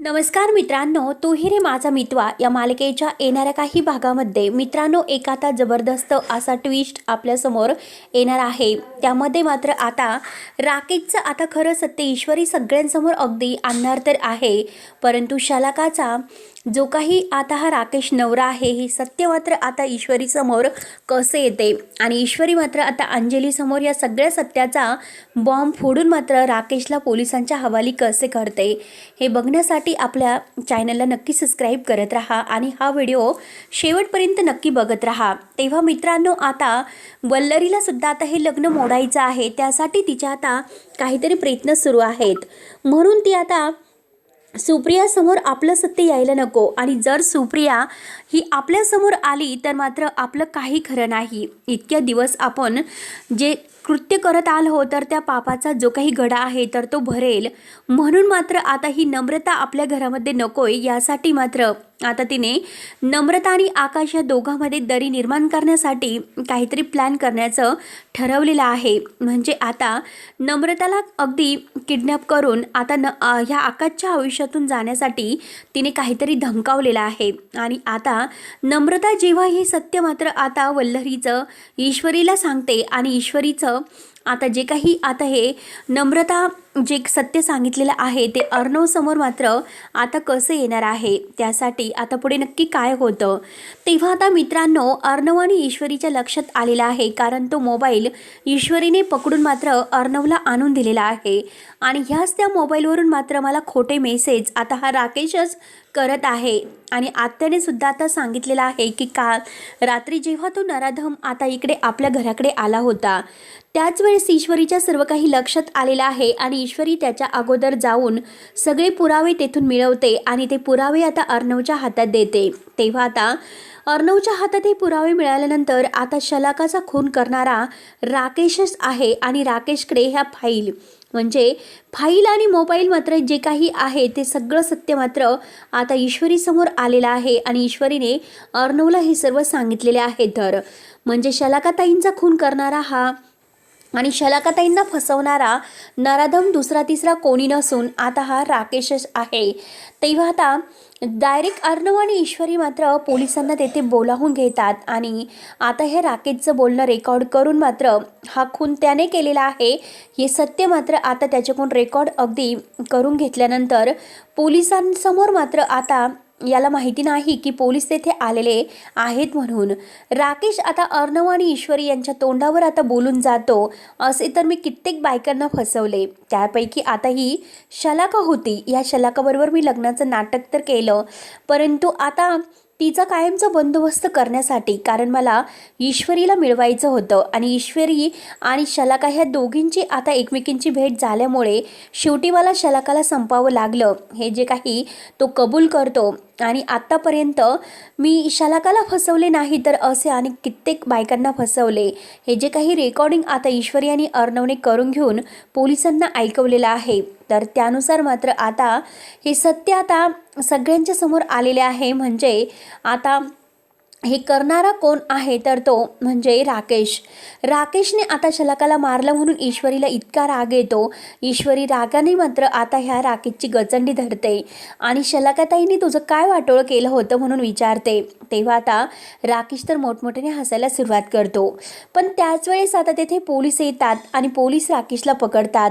नमस्कार मित्रांनो तूही रे माझा मितवा. या मालिकेच्या येणाऱ्या काही भागामध्ये मित्रांनो एक आता जबरदस्त असा ट्विस्ट आपल्यासमोर येणार आहे. त्यामध्ये मात्र आता राकेशचं आता खरं सत्य ईश्वरी सगळ्यांसमोर अगदी आणणार तर आहे. परंतु शलाकाचा जो काही आता हा राकेश नवरा आहे हे सत्य मात्र आता ईश्वरीसमोर कसे येते? आणि ईश्वरी मात्र आता अंजलीसमोर या सगळ्या सत्याचा बॉम्ब फोडून मात्र राकेशला पोलिसांच्या हवाली कसे करते? हे बघण्यासाठी आपल्या चॅनलला नक्की सबस्क्राईब करत राहा आणि हा व्हिडिओ शेवटपर्यंत नक्की बघत राहा. तेव्हा मित्रांनो आता वल्लरीला सुद्धा आता हे लग्न मोडायचं आहे. त्यासाठी तिच्या आता काहीतरी प्रयत्न सुरू आहेत. म्हणून ती आता सुप्रियासमोर आपलं सत्य यायला नको आणि जर सुप्रिया ही आपल्यासमोर आली तर मात्र आपलं काही खरं नाही. इतक्या दिवस आपण जे कृत्य करत आलो हो, तर त्या पापाचा जो काही गडा आहे तर तो भरेल. म्हणून मात्र आता ही नम्रता आपल्या घरामध्ये नकोय यासाठी मात्र आता तिने नम्रता आणि आकाश या दोघांमध्ये दरी निर्माण करण्यासाठी काहीतरी प्लॅन करण्याचं ठरवलेलं आहे. म्हणजे आता नम्रताला अगदी किडनॅप करून आता न ह्या आकाशच्या आयुष्यातून जाण्यासाठी तिने काहीतरी धमकावलेलं आहे. आणि आता नम्रता जेव्हा हे सत्य मात्र आता वल्लरीचं ईश्वरीला सांगते आणि ईश्वरीचं आता जे काही आता हे नम्रता जे सत्य सांगितलेलं आहे ते अर्णवसमोर मात्र आता कसं येणार आहे त्यासाठी आता पुढे नक्की काय होतं? तेव्हा आता मित्रांनो अर्णव आणि ईश्वरीच्या लक्षात आलेला आहे कारण तो मोबाईल ईश्वरीने पकडून मात्र अर्णवला आणून दिलेला आहे. आणि ह्याच त्या मोबाईलवरून मात्र मला खोटे मेसेज आता हा राकेशच करत आहे. आणि आत्याने सुद्धा आता सांगितलेलं आहे की काल रात्री जेव्हा तो नराधम आता इकडे आपल्या घराकडे आला होता त्याच वेळेस ईश्वरीच्या सर्व काही लक्षात आलेलं आहे आणि ईश्वरी त्याच्या अगोदर जाऊन सगळे पुरावे तेथून मिळवते आणि ते पुरावे आता अर्णवच्या हातात देते. तेव्हा आता अर्णवच्या हातात हे पुरावे मिळाल्यानंतर आता शलाकाचा खून करणारा राकेशच आहे आणि राकेशकडे ह्या फाईल म्हणजे फाईल आणि मोबाईल मात्र जे काही आहे ते सगळं सत्य मात्र आता ईश्वरीसमोर आलेलं आहे आणि ईश्वरीने अर्णवला हे सर्व सांगितलेले आहे. तर म्हणजे शलाकाताईंचा खून करणारा हा आणि शलाकाताईंना फसवणारा नराधम दुसरा तिसरा कोणी नसून आता हा राकेशच आहे. तेव्हा आता डायरेक्ट अर्णव आणि ईश्वरी मात्र पोलिसांना तेथे बोलावून घेतात आणि आता हे राकेशचं बोलणं रेकॉर्ड करून मात्र हा खून त्याने केलेला आहे. हे सत्य मात्र आता त्याच्याकडून रेकॉर्ड अगदी करून घेतल्यानंतर पोलिसांसमोर मात्र आता याला माहिती नाही की पोलीस तेथे आलेले आहेत म्हणून. राकेश आता अर्णव आणि ईश्वरी यांच्या तोंडावर आता बोलून जातो. असे तर मी कित्येक बायकांना फसवले. त्यापैकी आता ही शलाका होती. या शलाकाबरोबर मी लग्नाचं नाटक तर केलं. परंतु आता तिचा कायमचा बंदोबस्त करण्यासाठी कारण मला ईश्वरीला मिळवायचं होतं आणि ईश्वरी आणि शलाका ह्या दोघींची आता एकमेकींची भेट झाल्यामुळे शेवटी मला शलाकाला संपावं लागलं. हे जे काही तो कबूल करतो आणि आत्तापर्यंत मी शलाकाला फसवले नाही तर असे आणि कित्येक बायकांना फसवले. हे जे काही रेकॉर्डिंग आता ईश्वरी आणि अर्णवने करून घेऊन पोलिसांना ऐकवलेलं आहे तर त्यानुसार मात्र आता हे सत्य आता सगळ्यांच्या समोर आलेले आहे. म्हणजे आता हे करणारा कोण आहे तर तो म्हणजे राकेश. राकेशने आता शलाकाला मारलं म्हणून ईश्वरीला इतका राग येतो. ईश्वरी रागाने मात्र आता ह्या राकेशची गचंडी धरते. आणि शलाकाताईने तुझं काय वाटोळं केलं होतं म्हणून विचारते. तेव्हा आता राकेश तर मोठमोठ्याने हसायला सुरुवात करतो. पण त्याच वेळेस आता तेथे पोलीस येतात आणि पोलीस राकेशला पकडतात.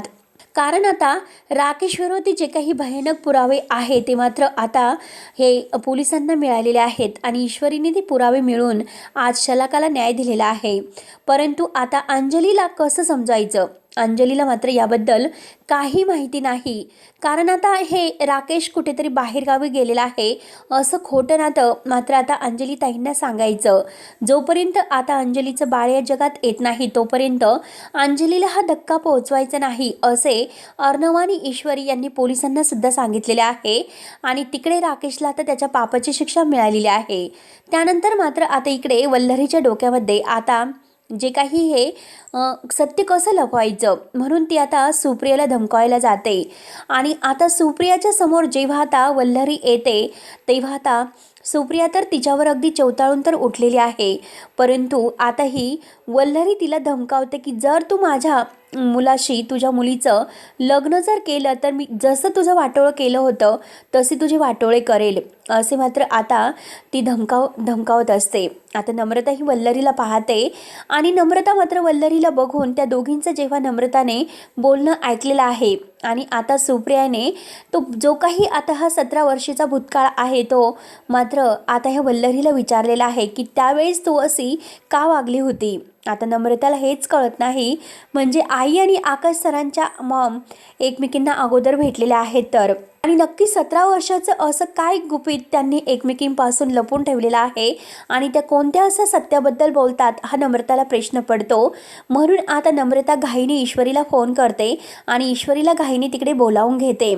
कारण आता राकेश जे काही भयानक पुरावे आहे ते मात्र आता हे पोलिसांना मिळालेले आहेत आणि ईश्वरीने ते पुरावे मिळून आज शलाकाला न्याय दिलेला आहे. परंतु आता अंजलीला कसं समजायचं? अंजलीला मात्र याबद्दल काही माहिती नाही. कारण आता हे राकेश कुठेतरी बाहेरगावी गेलेला आहे. असं खोटं नातं मात्र आता अंजली ताईंना सांगायचं. जोपर्यंत आता अंजलीचं बाळ या जगात येत नाही तोपर्यंत अंजलीला हा धक्का पोहोचवायचा नाही असे अर्णव आणि ईश्वरी यांनी पोलिसांना सुद्धा सांगितलेले आहे. आणि तिकडे राकेशला आता त्याच्या पापाची शिक्षा मिळालेली आहे. त्यानंतर मात्र आता इकडे वल्लरीच्या डोक्यामध्ये आता जे काही हे सत्य कसं लपवायचं? म्हणून ती आता सुप्रियाला धमकावायला जाते. आणि आता सुप्रियाच्या समोर जेव्हा आता वल्लरी येते तेव्हा आता सुप्रिया तर तिच्यावर अगदी चवताळून तर उठलेली आहे. परंतु आता ही वल्लरी तिला धमकावते की जर तू माझ्या मुलाशी तुझ्या मुलीचं लग्न जर केलं तर मी जसं तुझं वाटोळं केलं होतं तसे तुझे वाटोळे करेल. असे मात्र आता ती धमकाव धमकावत असते. आता नम्रता ही वल्लरीला पाहते आणि नम्रता मात्र वल्लरीला बघून त्या दोघींचं जेव्हा नम्रताने बोलणं ऐकलेलं आहे आणि आता सुप्रियाने तो जो काही आता हा सतरा वर्षाचा भूतकाळ आहे तो मात्र आता ह्या वल्लरीला विचारलेला आहे की त्यावेळेस तू अशी का वागली होती? आता नम्रताला हेच कळत नाही. म्हणजे आई आणि आकाश सरांच्या मॉम एकमेकींना अगोदर भेटलेल्या आहेत तर. आणि नक्की सतरा वर्षाचं असं काय गुपित त्यांनी एकमेकींपासून लपून ठेवलेलं आहे? आणि त्या कोणत्या असं सत्याबद्दल बोलतात? हा नम्रताला प्रश्न पडतो. म्हणून आता नम्रता घाईने ईश्वरीला फोन करते आणि ईश्वरीला घाईने तिकडे बोलावून घेते.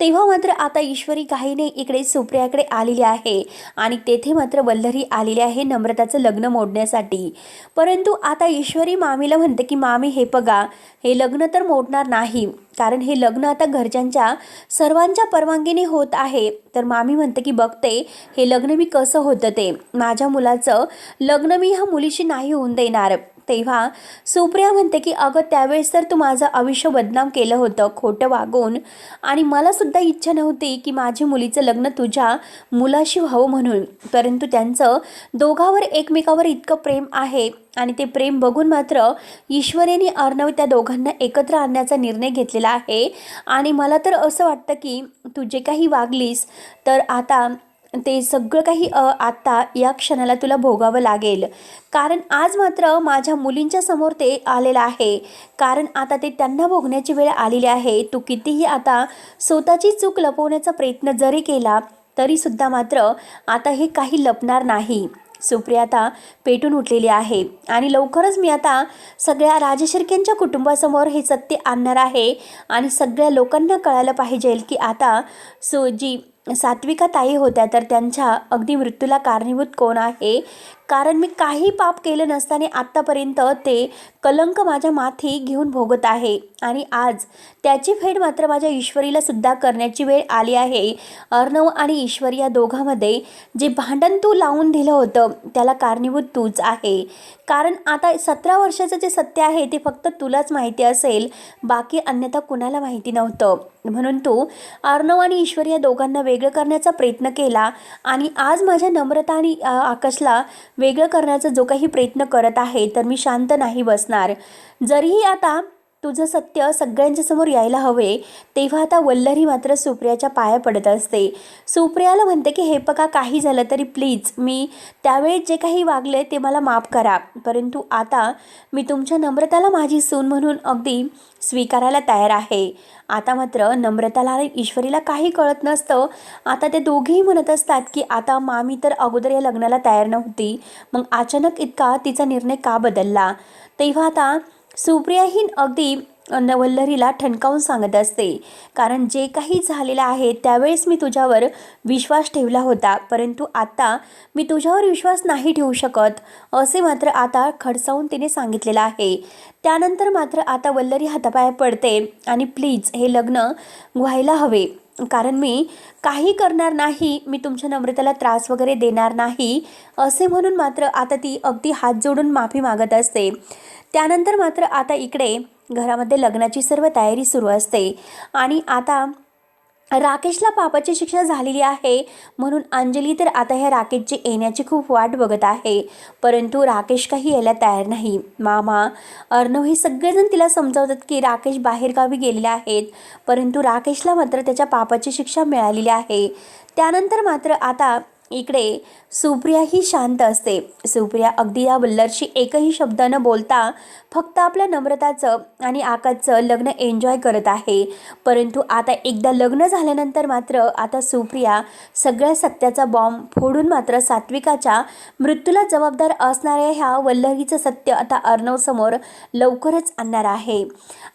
तेव्हा मात्र आता ईश्वरी घाईने इकडे सुप्रियाकडे आलेली आहे आणि तेथे मात्र वल्लरी आलेली आहे नम्रताचं लग्न मोडण्यासाठी. परंतु आता ईश्वरी मामीला म्हणते की मामी हे बघा हे लग्न तर मोडणार नाही. कारण हे लग्न आता घरच्यांच्या सर्वांच्या परवानगीने होत आहे. तर मामी म्हणते की बघते हे लग्न मी कसं होतं ते. माझ्या मुलाचं लग्न मी ह्या मुलीशी नाही होऊन देणार. तेव्हा सुप्रिया म्हणते की अगं त्यावेळेस तर तू माझं आयुष्य बदनाम केलं होतं खोटं वागून. आणि मलासुद्धा इच्छा नव्हती की माझी मुलीचं लग्न तुझ्या मुलाशी व्हावं म्हणून. परंतु त्यांचं दोघावर एकमेकावर इतकं प्रेम आहे आणि ते प्रेम बघून मात्र ईश्वरीने अर्णव त्या दोघांना एकत्र आणण्याचा निर्णय घेतलेला आहे. आणि मला तर असं वाटतं की तू जे काही वागलीस तर आता ते सगळं काही अ, आत्ता या क्षणाला तुला भोगावं लागेल. कारण आज मात्र माझ्या मुलींच्या समोर ते आलेलं आहे. कारण आता ते त्यांना भोगण्याची वेळ आलेली आहे. तू कितीही आता स्वतःची चूक लपवण्याचा प्रयत्न जरी केला तरीसुद्धा मात्र आता हे काही लपणार नाही. सुप्रिया आता पेटून उठलेली आहे. आणि लवकरच मी आता सगळ्या राजशिर्केंच्या कुटुंबासमोर हे सत्य आणणार आहे. आणि सगळ्या लोकांना कळायला पाहिजे की आता सो जी सात्विका ताई होत्या तर त्यांच्या अगदी मृत्यूला कारणीभूत कोण आहे? कारण मी काही पाप केले नसताना आत्तापर्यंत ते कलंक माझ्या माथी घेऊन भोगत आहे. आणि आज त्याची फेड मात्र माझ्या ईश्वरीला सुद्धा करण्याची वेळ आली आहे. अर्णव आणि ईश्वरी या दोघांमध्ये जे भांडण तू लावून दिलं होतं त्याला कारणीभूत तूच आहे. कारण आता सतरा वर्षाचं जे सत्य आहे ते फक्त तुलाच माहिती असेल बाकी अन्यथा कुणाला माहिती नव्हतं. म्हणून तू अर्णव आणि ईश्वर या दोघांना वेगळं करण्याचा प्रयत्न केला आणि आज माझ्या नम्रता आणि आकाशला वेगळं करण्याचा जो काही प्रयत्न करत आहे तर मी शांत नाही बसणार. जरीही आता तुझं सत्य सगळ्यांच्या समोर यायला हवे तेव्हा आता वल्लरी मात्र सुप्रियाच्या पाया पडत असते. सुप्रियाला म्हणते की हे बघा काही झालं तरी प्लीज मी त्यावेळेस जे काही वागले ते मला माफ करा. परंतु आता मी तुमच्या नम्रताला माझी सून म्हणून अगदी स्वीकारायला तयार आहे. आता मात्र नम्रताला आणि ईश्वरीला काही कळत नसतं. आता ते दोघेही म्हणत असतात की आता मामी तर अगोदर या लग्नाला तयार नव्हती. मग अचानक इतका तिचा निर्णय का बदलला? तेव्हा आता सुप्रियाही अगदी वल्लरीला ठणकावून सांगत असते. कारण जे काही झालेलं आहे त्यावेळेस मी तुझ्यावर विश्वास ठेवला होता. परंतु आता मी तुझ्यावर विश्वास नाही ठेवू शकत असे मात्र आता खडसावून तिने सांगितलेलं आहे. त्यानंतर मात्र आता वल्लरी हातापाया पडते आणि प्लीज हे लग्न व्हायला हवे. कारण मी काही करणार नाही मी तुमच्या नम्रतेला त्रास वगैरे देणार नाही असे म्हणून मात्र आता ती अगदी हात जोडून माफी मागत असते. त्यानंतर मात्र आता इकडे घरामध्ये लग्नाची सर्व तयारी सुरू असते. आणि आता राकेशला पापाची शिक्षा झालेली आहे. म्हणून अंजली तर आता ह्या राकेशची येण्याची खूप वाट बघत आहे. परंतु राकेश काही यायला तयार नाही. मामा अर्णव हे सगळेजण तिला समजावतात की राकेश बाहेरगावी गेलेले आहेत. परंतु राकेशला मात्र त्याच्या पापाची शिक्षा मिळालेली आहे. त्यानंतर मात्र आता इकडे सुप्रिया ही शांत असते. सुप्रिया अगदी या वल्लरशी एकही शब्द न बोलता फक्त आपल्या नम्रताचं आणि आकाशचं लग्न एन्जॉय करत आहे. परंतु आता एकदा लग्न झाल्यानंतर मात्र आता सुप्रिया सगळ्या सत्याचा बॉम्ब फोडून मात्र सात्विकाच्या मृत्यूला जबाबदार असणाऱ्या ह्या वल्लरीचं सत्य आता अर्णवसमोर लवकरच आणणार आहे.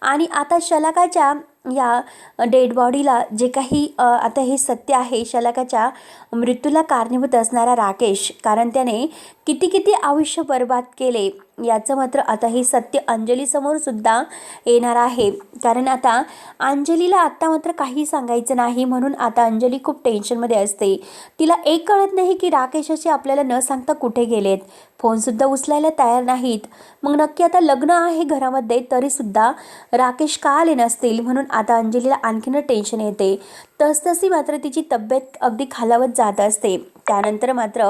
आणि आता शलाकाच्या या डेड बॉडीला जे काही आता हे सत्य आहे शलाकाच्या मृत्यूला कारणीभूत असणारा राकेश कारण त्याने किती किती आयुष्य बर्बाद केले याचं मात्र आता हे सत्य अंजलीसमोर सुद्धा येणार आहे. कारण आता अंजलीला आत्ता मात्र काही सांगायचं नाही म्हणून आता अंजली खूप टेन्शनमध्ये असते. तिला एक कळत नाही की राकेशाचे आपल्याला न सांगता कुठे गेलेत. फोनसुद्धा उचलायला तयार नाहीत. मग नक्की आता लग्न आहे घरामध्ये तरीसुद्धा राकेश का आले नसतील म्हणून आता अंजलीला आणखीन टेन्शन येते. तसतशी मात्र तिची तब्येत अगदी खालावत जात असते. त्यानंतर मात्र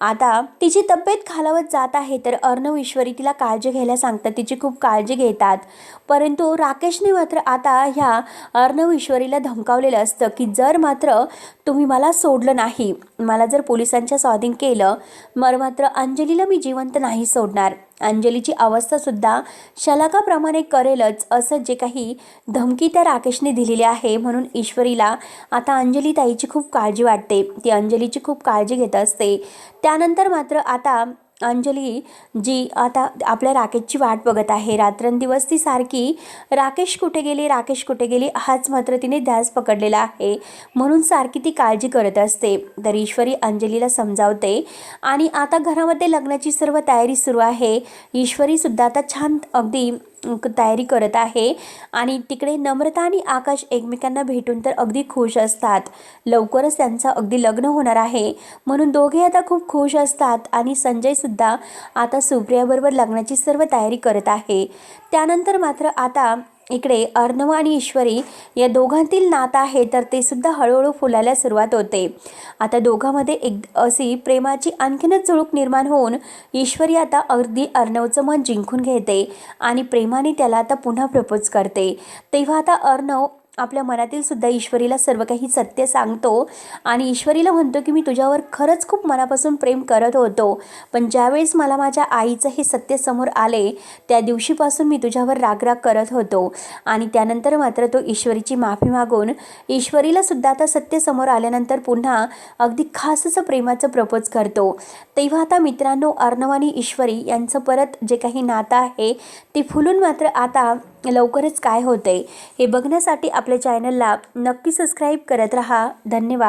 आता तिची तब्येत खालावत जात आहे तर अर्णव ईश्वरी तिला काळजी घ्यायला सांगतात. तिची खूप काळजी घेतात. परंतु राकेशने मात्र आता ह्या अर्णव ईश्वरीला धमकावलेलं असतं की जर मात्र तुम्ही मला सोडलं नाही मला जर पोलिसांच्या स्वाधीन केलं मर मात्र अंजलीला मी जिवंत नाही सोडणार. अंजलीची अवस्थासुद्धा शलाकाप्रमाणे करेलच असं जे काही धमकी त्या राकेशने दिलेली आहे म्हणून ईश्वरीला आता अंजली ताईची खूप काळजी वाटते. ती अंजलीची खूप काळजी घेत असते. त्यानंतर मात्र आता अंजली जी आता आपल्या राकेशची वाट बघत आहे. रात्रंदिवस ती सारखी राकेश कुठे गेली राकेश कुठे गेली हाच मात्र तिने ध्यास पकडलेला आहे. म्हणून सारखी ती काळजी करत असते. तर ईश्वरी अंजलीला समजावते आणि आता घरामध्ये लग्नाची सर्व तयारी सुरू आहे. ईश्वरीसुद्धा आता छान अगदी तयारी करत आहे. आणि तिकडे नम्रता आणि आकाश एकमेकांना भेटून तर अगदी खुश असतात. लवकरच त्यांचं अगदी लग्न होणार आहे. म्हणून दोघे आता खूप खुश असतात आणि संजयसुद्धा आता सुप्रियाबरोबर लग्नाची सर्व तयारी करत आहे. त्यानंतर मात्र आता इकडे अर्णव आणि ईश्वरी या दोघांतील नातं आहे तर ते सुद्धा हळूहळू फुलायला सुरुवात होते. आता दोघांमध्ये एक अशी प्रेमाची आणखीनच झुळूक निर्माण होऊन ईश्वरी आता अगदी अर्णवचं मन जिंकून घेते आणि प्रेमाने त्याला आता पुन्हा प्रपोज करते. तेव्हा आता अर्णव आपल्या मनातील सुद्धा ईश्वरीला सर्व काही सत्य सांगतो. आणि ईश्वरीला म्हणतो की मी तुझ्यावर खरंच खूप मनापासून प्रेम करत होतो. पण ज्यावेळेस मला माझ्या आईचं हे सत्य समोर आले त्या दिवशीपासून मी तुझ्यावर रागराग करत होतो. आणि त्यानंतर मात्र तो ईश्वरीची माफी मागून ईश्वरीला सुद्धा आता सत्य समोर आल्यानंतर पुन्हा अगदी खासचं प्रेमाचं प्रपोज करतो. तेव्हा आता मित्रांनो अर्णव आणि ईश्वरी यांचं परत जे काही नातं आहे ते फुलून मात्र आता लवकरच काय होते हे बघण्यासाठी आपल्या चॅनलला नक्की सबस्क्राईब करत रहा. धन्यवाद.